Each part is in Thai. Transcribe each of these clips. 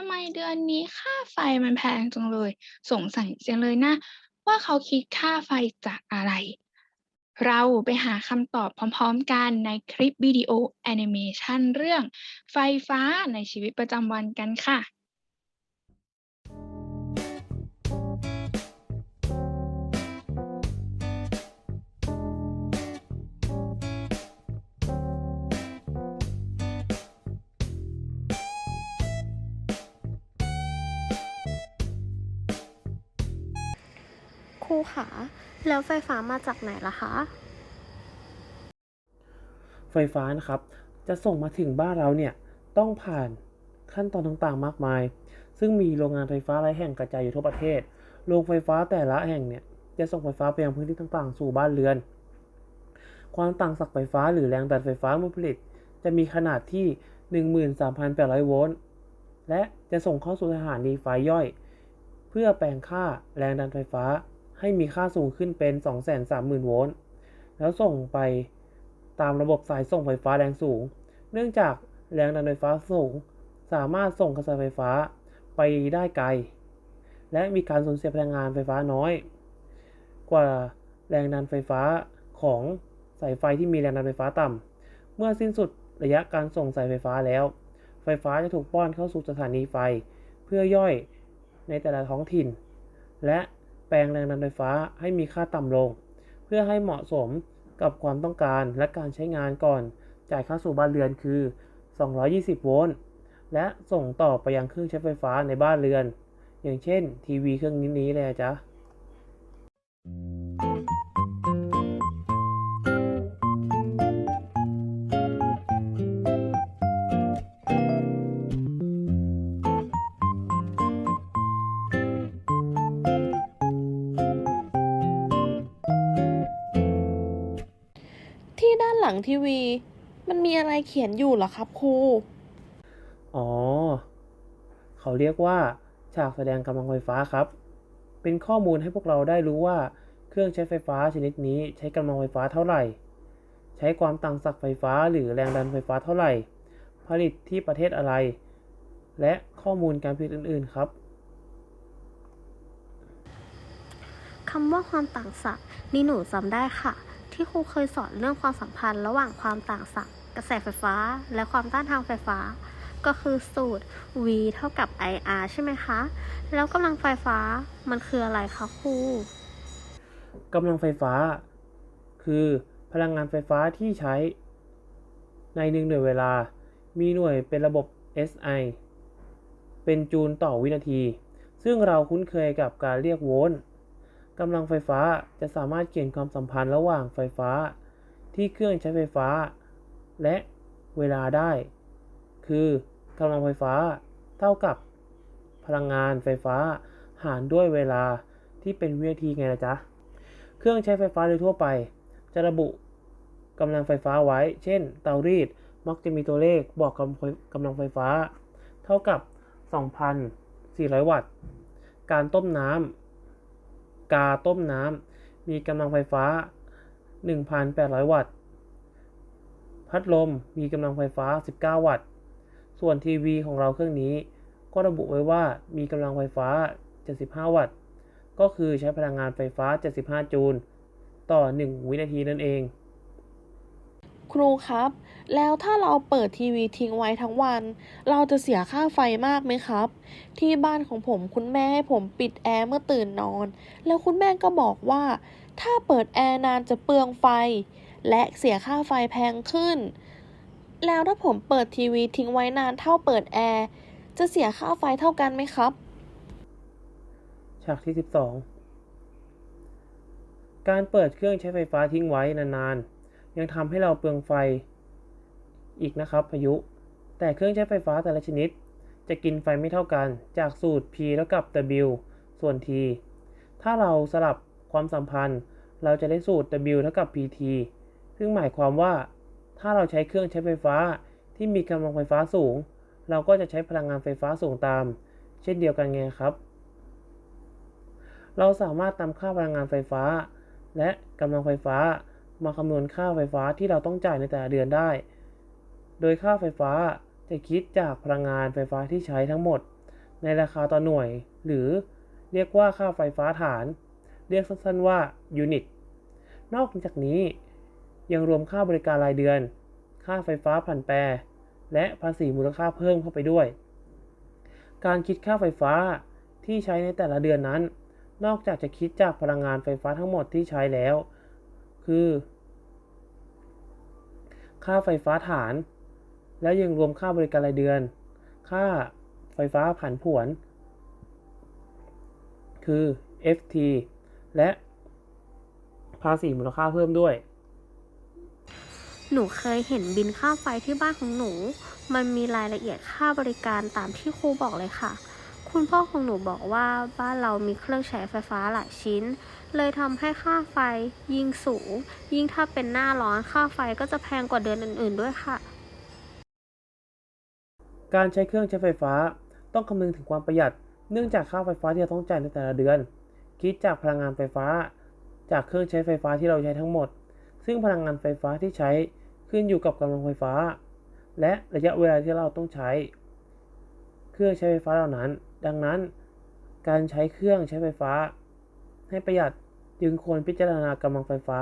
ทำไมเดือนนี้ค่าไฟมันแพงจังเลย สงสัยจังเลยนะ ว่าเขาคิดค่าไฟจากอะไร เราไปหาคำตอบพร้อมๆกันในคลิปวิดีโอแอนิเมชันเรื่องไฟฟ้าในชีวิตประจำวันกันค่ะ ครูขาแล้วไฟฟ้ามาจากไหนล่ะคะ ไฟฟ้านะครับ จะส่งมาถึงบ้านเราเนี่ย ต้องผ่านขั้นตอนต่างๆ มากมาย ซึ่งมีโรงงานไฟฟ้าหลายแห่งกระจายอยู่ทั่วประเทศ โรงไฟฟ้าแต่ละแห่งเนี่ย จะส่งไฟฟ้าไปยังพื้นที่ต่างๆ สู่บ้านเรือน ความต่างศักย์ไฟฟ้าหรือแรงดันไฟฟ้าเมื่อผลิต จะมีขนาดที่ 13,800 โวลต์ และจะส่งเข้าสู่สถานีไฟย่อย เพื่อแปลงค่าแรงดันไฟฟ้า ให้มีค่าสูงขึ้นเป็น 230,000 โวลต์ แล้วส่งไปตามระบบสายส่งไฟฟ้าแรงสูง เนื่องจากแรงดันไฟฟ้าสูง สามารถส่งกระแสไฟฟ้าไปได้ไกล และมีการสูญเสียพลังงานไฟฟ้าน้อย กว่าแรงดันไฟฟ้าของสายไฟที่มีแรงดันไฟฟ้าต่ำ เมื่อสิ้นสุดระยะการส่งสายไฟฟ้าแล้ว ไฟฟ้าจะถูกป้อนเข้าสู่สถานีไฟ เพื่อย่อยในแต่ละท้องถิ่น และ แปลงแรงดันไฟฟ้าให้มีค่าต่ำลง เพื่อให้เหมาะสมกับความต้องการและการใช้งานก่อน จ่ายค่าสู่บ้านเรือนคือ 220 โวลต์ และส่งต่อไปยังเครื่องใช้ไฟฟ้าในบ้านเรือน อย่างเช่น ทีวีเครื่องนี้นี้เลยจ้ะ ที่ด้านหลังทีวี มันมีอะไรเขียนอยู่เหรอครับครู อ๋อ เขาเรียกว่า ฉากแสดงกำลังไฟฟ้าครับ เป็นข้อมูลให้พวกเราได้รู้ว่า เครื่องใช้ไฟฟ้าชนิดนี้ใช้กำลังไฟฟ้าเท่าไหร่ ใช้ความต่างศักย์ไฟฟ้าหรือแรงดันไฟฟ้าเท่าไหร่ ผลิตที่ประเทศอะไร และข้อมูลการผลิตอื่น ๆ ครับคำว่าความต่างศักย์นี่หนูจำได้ค่ะ ที่ครูเคยสอนเรื่องความสัมพันธ์ระหว่างความต่างศักย์กระแสไฟฟ้า และความต้านทานไฟฟ้า ก็คือสูตร V เท่ากับ IR ใช่ไหมคะ แล้วกำลังไฟฟ้ามันคืออะไรคะครูกำลังไฟฟ้า คือพลังงานไฟฟ้าที่ใช้ ในหนึ่งหน่วยเวลา มีหน่วยเป็นระบบ SI เป็นจูลต่อวินาที ซึ่งเราคุ้นเคยกับการเรียกโวลต์ กำลังไฟฟ้าจะสามารถเขียนความสัมพันธ์ระหว่างไฟฟ้า ที่เครื่องใช้ไฟฟ้า และเวลาได้ คือกำลังไฟฟ้าเท่ากับพลังงานไฟฟ้าหารด้วยเวลาที่เป็นวินาทีไงล่ะจ๊ะ เครื่องใช้ไฟฟ้าโดยทั่วไป จะระบุกำลังไฟฟ้าไว้ เช่น เตารีดมักจะมีตัวเลขบอกกำกำลังไฟฟ้า เท่ากับ 2,400 วัตต์ การต้มน้ำ กาต้มน้ำ มีกำลังไฟฟ้า 1,800 วัตต์ พัดลมมีกำลังไฟฟ้า 19 วัตต์ ส่วนทีวีของเราเครื่องนี้ ก็ระบุไว้ว่ามีกำลังไฟฟ้า 75 วัตต์ ก็คือใช้พลังงานไฟฟ้า 75 จูล ต่อ 1 วินาทีนั่นเอง ครูครับ แล้วถ้าเราเปิดทีวีทิ้งไว้ทั้งวัน เราจะเสียค่าไฟมากไหมครับ ที่บ้านของผมคุณแม่ให้ผมปิดแอร์เมื่อตื่นนอน แล้วคุณแม่ก็บอกว่า ถ้าเปิดแอร์นานจะเปลืองไฟ และเสียค่าไฟแพงขึ้น แล้วถ้าผมเปิดทีวีทิ้งไว้นานเท่าเปิดแอร์จะเสียค่าไฟเท่ากันไหมครับ ฉากที่ 12 การเปิดเครื่องใช้ไฟฟ้าทิ้งไว้นานๆ ยังทำให้เราเปลืองไฟอีกนะครับพายุ แต่เครื่องใช้ไฟฟ้าแต่ละชนิด จะกินไฟไม่เท่ากัน จากสูตร P เท่ากับ W ส่วน T ถ้าเราสลับความสัมพันธ์ เราจะได้สูตร W เท่ากับ PT ซึ่งหมายความว่า ถ้าเราใช้เครื่องใช้ไฟฟ้าที่มีกำลังไฟฟ้าสูง เราก็จะใช้พลังงานไฟฟ้าสูงตาม เช่นเดียวกันไงครับ เราสามารถนำค่าพลังงานไฟฟ้า และกำลังไฟฟ้า มาคำนวณค่าไฟฟ้าที่เราต้องจ่ายในแต่ละเดือนได้ โดยค่าไฟฟ้าจะคิดจากพลังงานไฟฟ้าที่ใช้ทั้งหมด ในราคาต่อหน่วย หรือเรียกว่าค่าไฟฟ้าฐาน เรียกสั้นๆว่ายูนิต นอกจากนี้ยังรวมค่าบริการรายเดือน ค่าไฟฟ้าผันแปร และภาษีมูลค่าเพิ่มเข้าไปด้วย การคิดค่าไฟฟ้าที่ใช้ในแต่ละเดือนนั้น นอกจากจะคิดจากพลังงานไฟฟ้าทั้งหมดที่ใช้แล้ว คือ ค่าไฟฟ้าฐาน และยังรวมค่าบริการรายเดือน ค่าไฟฟ้าผันผวน คือ FT และภาษีมูลค่าเพิ่มด้วย หนูเคยเห็นบินค่าไฟที่บ้านของหนู มันมีรายละเอียดค่าบริการตามที่ครูบอกเลยค่ะ คุณพ่อของหนูบอกว่าบ้านเรามีเครื่องใช้ไฟฟ้าหลายชิ้น เลยทำให้ค่าไฟยิ่งสูง ยิ่งถ้าเป็นหน้าร้อนค่าไฟก็จะแพงกว่าเดือนอื่นๆด้วยค่ะ การใช้เครื่องใช้ไฟฟ้าต้องคำนึงถึงความประหยัด เนื่องจากค่าไฟฟ้าที่เราต้องจ่ายในแต่ละเดือน คิดจากพลังงานไฟฟ้า จากเครื่องใช้ไฟฟ้าที่เราใช้ทั้งหมด ซึ่งพลังงานไฟฟ้าที่ใช้ขึ้นอยู่กับกำลังไฟฟ้า และระยะเวลาที่เราต้องใช้ เครื่องใช้ไฟฟ้าเหล่านั้น ดังนั้นการใช้เครื่องใช้ไฟฟ้า ให้ประหยัดจึงควรพิจารณากำลังไฟฟ้า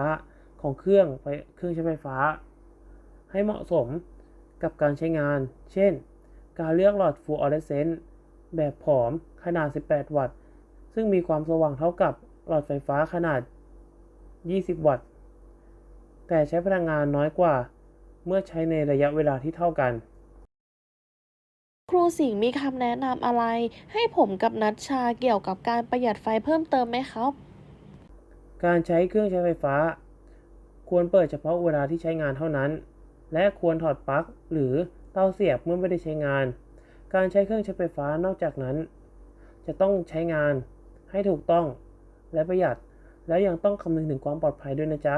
ของเครื่องไฟเครื่องใช้ไฟฟ้า ให้เหมาะสมกับการใช้งาน เช่น การเลือกหลอดฟลูออเรสเซนต์แบบผอมขนาด 18 วัตต์ ซึ่งมีความสว่างเท่ากับหลอดไฟฟ้าขนาด 20 วัตต์ แต่ใช้พลังงานน้อยกว่า เมื่อใช้ในระยะเวลาที่เท่ากัน ครูสิงห์มีคำแนะนำอะไร ให้ผมกับนัชชาเกี่ยวกับการประหยัดไฟเพิ่มเติมไหมครับ การใช้เครื่องใช้ไฟฟ้า ควรเปิดเฉพาะเวลาที่ใช้งานเท่านั้น และควรถอดปลั๊กหรือเตาเสียบเมื่อไม่ได้ใช้งาน การใช้เครื่องใช้ไฟฟ้านอกจากนั้น จะต้องใช้งานให้ถูกต้องและประหยัด แล้วยังต้องคำนึงถึงความปลอดภัยด้วยนะจ๊ะ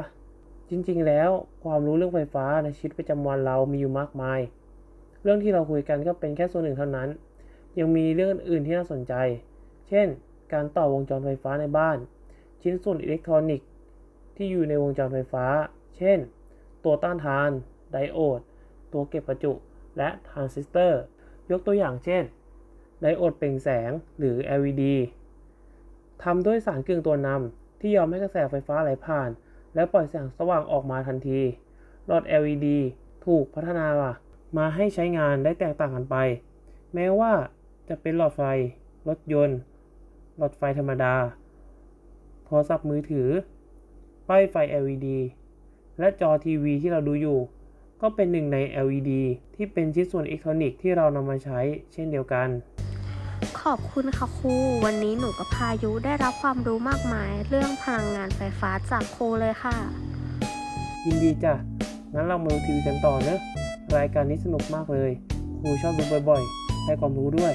จริงๆ แล้วความรู้เรื่องไฟฟ้าในชีวิตประจำวันเรามีอยู่มากมาย เรื่องที่เราคุยกันก็เป็นแค่ส่วนหนึ่งเท่านั้น ยังมีเรื่องอื่นที่น่าสนใจ เช่น การต่อวงจรไฟฟ้าในบ้าน ชิ้นส่วนอิเล็กทรอนิกส์ ที่อยู่ในวงจรไฟฟ้า เช่น ตัวต้านทาน ไดโอด ตัวเก็บประจุ และทรานซิสเตอร์ ยกตัวอย่างเช่น ไดโอดเปล่งแสงหรือ LED ทำด้วยสารกึ่งตัวนำที่ยอมให้กระแสไฟฟ้าไหลผ่าน และปล่อยแสงสว่างออกมาทันที หลอด LED ถูกพัฒนา มาให้ใช้งานได้แตกต่างกันไป แม้ว่าจะเป็นหลอดไฟ รถยนต์ หลอดไฟธรรมดา โทรศัพท์มือถือ ป้ายไฟ LED และจอทีวีที่เราดูอยู่ ก็เป็นหนึ่งใน LED ที่เป็นชิ้นส่วนอิเล็กทรอนิกส์ที่เรานำมาใช้เช่นเดียวกัน ขอบคุณค่ะครู วันนี้หนูกับพายุได้รับความรู้มากมาย เรื่องพลังงานไฟฟ้าจากครูเลยค่ะ ยินดีจ้ะ งั้นเรามาดูทีวีกันต่อเนอะ รายการนี้สนุกมากเลย ครูชอบดูบ่อยๆ ให้ความรู้ด้วย